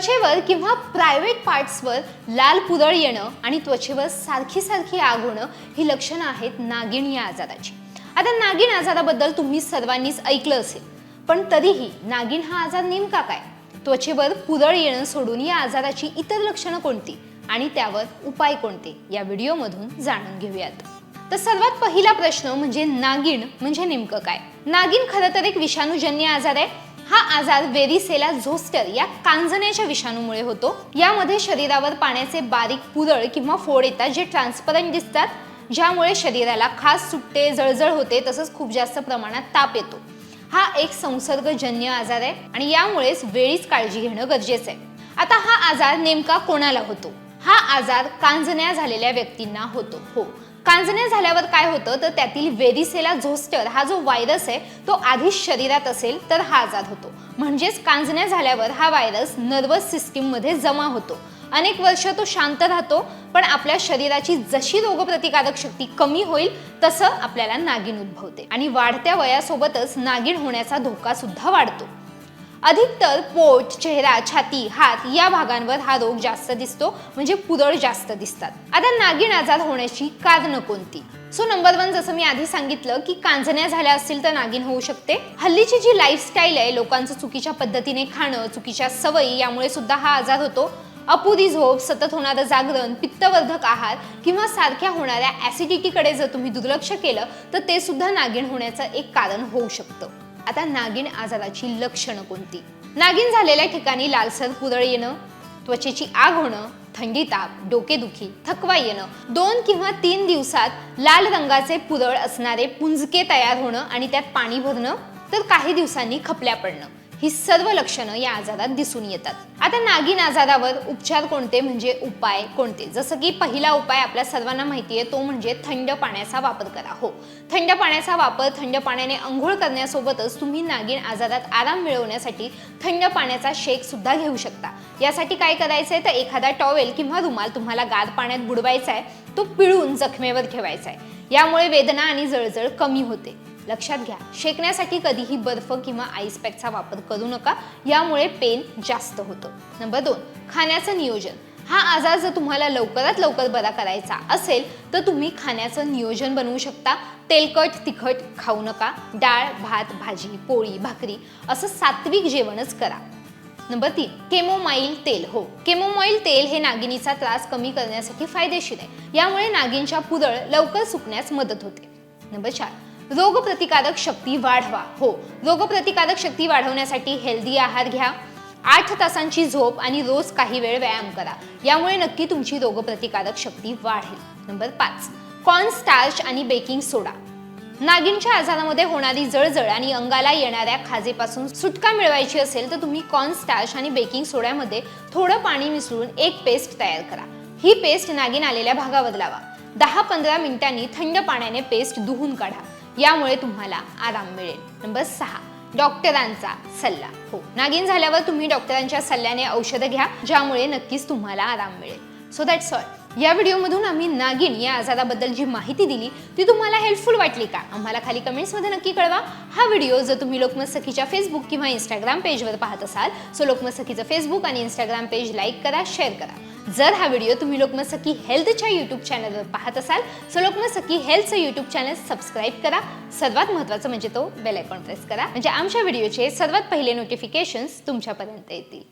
त्वचेवर किंवा प्रायव्हेट पार्ट्सवर लाल पुरळ येणं आणि त्वचेवर सारखी सारखी आग होणं ही लक्षणं आहेत नागिण या आजाराची. आता नागिण आजाराबद्दल तुम्ही सर्वांनीच ऐकलं असेल पण तरीही नागिण हा आजार नेमका काय? त्वचेवर पुरळ येणं सोडून या आजाराची इतर लक्षणं कोणती आणि त्यावर उपाय कोणते? या व्हिडिओमधून जाणून घेऊयात. तर सर्वात पहिला प्रश्न म्हणजे नागिण म्हणजे नेमकं काय? नागिण खरं तर एक विषाणूजन्य आजार आहे. हा आजार वेरिसेला झोस्टर या कांजण्याच्या विषाणूमुळे होतो. यामध्ये शरीरावर पाण्याचे बारीक पुरळ किंवा फोड येतात जे ट्रान्सपरंट दिसतात ज्यामुळे शरीराला खास सुट्टे जळजळ होते तसंच खूप जास्त प्रमाणात ताप येतो. हा एक संसर्गजन्य आजार आहे आणि यामुळेच वेळीच काळजी घेणं गरजेचं आहे. आता हा आजार नेमका कोणाला होतो? हा आजार कांजण्या झालेल्या व्यक्तींना होतो. हो कांजण्या झाल्यावर काय होतं तर त्यातील वेरिसेला झोस्टर हा जो व्हायरस आहे तो आधीच शरीरात असेल तर हा आजार होतो. म्हणजेच कांजण्या झाल्यावर हा व्हायरस नर्वस सिस्टीममध्ये जमा होतो. अनेक वर्ष तो शांत राहतो पण आपल्या शरीराची जशी रोगप्रतिकारक शक्ती कमी होईल तसं आपल्याला नागिन उद्भवते. आणि वाढत्या वयासोबतच नागिन होण्याचा धोका सुद्धा वाढतो. अधिकतर पोट चेहरा छाती हात या भागांवर हा रोग जास्त दिसतो म्हणजे पुरळ जास्त दिसतात. आता नागिन आजार होण्याची कारणं कोणती? सो नंबर वन जसं मी आधी सांगितलं की कांजण्या झाल्या असतील तर नागिन होऊ शकते. हल्लीची जी लाईफस्टाईल आहे लोकांचं चुकीच्या पद्धतीने खाणं चुकीच्या सवयी यामुळे सुद्धा हा आजार होतो. अपुरी झोप सतत होणारं जागरण पित्तवर्धक आहार किंवा सारख्या होणाऱ्या ऍसिडिटीकडे जर तुम्ही दुर्लक्ष केलं तर ते सुद्धा नागिण होण्याचं एक कारण होऊ शकतं. आता नागिन आजाराची लक्षणं कोणती? नागिन झालेल्या ठिकाणी लालसर पुरळ येणं त्वचेची आग होणं थंडी ताप डोकेदुखी थकवा येणं दोन किंवा तीन दिवसात लाल रंगाचे पुरळ असणारे पुंजके तयार होणं आणि त्यात पाणी भरणं तर काही दिवसांनी खपल्या पडणं. ही सर्व लक्षणं या आजारात दिसून येतात. आता नागिन आजारावर उपचार कोणते म्हणजे उपाय कोणते? जसं की पहिला उपाय आपल्या सर्वांना माहिती आहे तो म्हणजे थंड पाण्याचा वापर करा. हो. थंड पाण्याचा वापर थंड पाण्याने आंघोळ करण्यासोबतच तुम्ही नागिन आजारात आराम मिळवण्यासाठी थंड पाण्याचा शेक सुद्धा घेऊ शकता. यासाठी काय करायचं आहे तर एखादा टॉवेल किंवा रुमाल तुम्हाला गार पाण्यात बुडवायचा आहे तो पिळून जखमेवर ठेवायचा आहे यामुळे वेदना आणि जळजळ कमी होते. लक्षात घ्या शेकण्यासाठी कधीही बर्फ किंवा आईस पॅकचा वापर करू नका यामुळे पेन जास्त होतं. नंबर दोन खाण्याचं नियोजन. हा आजार जर तुम्हाला लवकरात लवकर बरा करायचा असेल तर तुम्ही खाण्याचं नियोजन बनवू शकता. तेलकट तिखट खाऊ नका. डाळ भात भाजी पोळी भाकरी असं सात्विक जेवणच करा. नंबर तीन केमोमाईल तेल. हो केमोमाईल तेल हे नागिनीचा त्रास कमी करण्यासाठी फायदेशीर आहे. यामुळे नागिनच्या पुरळ लवकर सुकण्यास मदत होते. नंबर चार रोगप्रतिकारक शक्ती वाढवा. हो रोगप्रतिकारक शक्ती वाढवण्यासाठी हेल्दी आहार घ्या. आठ तासांची झोप आणि रोज काही वेळ व्यायाम करा. यामुळे नक्की तुमची रोगप्रतिकारक शक्ती वाढेल. नंबर पाच कॉर्न स्टार्च आणि बेकिंग सोडा नागिनच्या आजारामध्ये होणारी जळजळ आणि अंगाला येणाऱ्या खाजेपासून सुटका मिळवायची असेल तर तुम्ही कॉर्न स्टार्च आणि बेकिंग सोड्यामध्ये थोडं पाणी मिसळून एक पेस्ट तयार करा. ही पेस्ट नागिन आलेल्या भागावर लावा. दहा पंधरा मिनिटांनी थंड पाण्याने पेस्ट धुवून काढा. यामुळे तुम्हाला आराम मिळेल. नंबर सहा डॉक्टरांचा सल्ला. हो नागिन झाल्यावर तुम्ही डॉक्टरांच्या सल्ल्याने औषधं घ्या ज्यामुळे नक्कीच तुम्हाला आराम मिळेल. सो दॅट्स ऑल या व्हिडिओमधून आम्ही नागिन या आजाराबद्दल जी माहिती दिली ती तुम्हाला हेल्पफुल वाटली का? आम्हाला खाली कमेंट्समध्ये नक्की कळवा. हा व्हिडिओ जर तुम्ही लोकमत सखीच्या फेसबुक किंवा इंस्टाग्राम पेजवर पाहत असाल सो लोकमत सखीचं फेसबुक आणि इंस्टाग्राम पेज लाईक करा शेअर करा. जर हा व्हिडिओ तुम्ही लोकमत सखी हेल्थच्या यूट्यूब चॅनलवर पाहत असाल सो लोकमत सखी हेल्थचं यूट्यूब चॅनल सबस्क्राईब करा. सर्वात महत्त्वाचं म्हणजे तो बेल आयकॉन प्रेस करा. म्हणजे आमच्या व्हिडिओचे सर्वात पहिले नोटिफिकेशन्स तुमच्यापर्यंत येतील.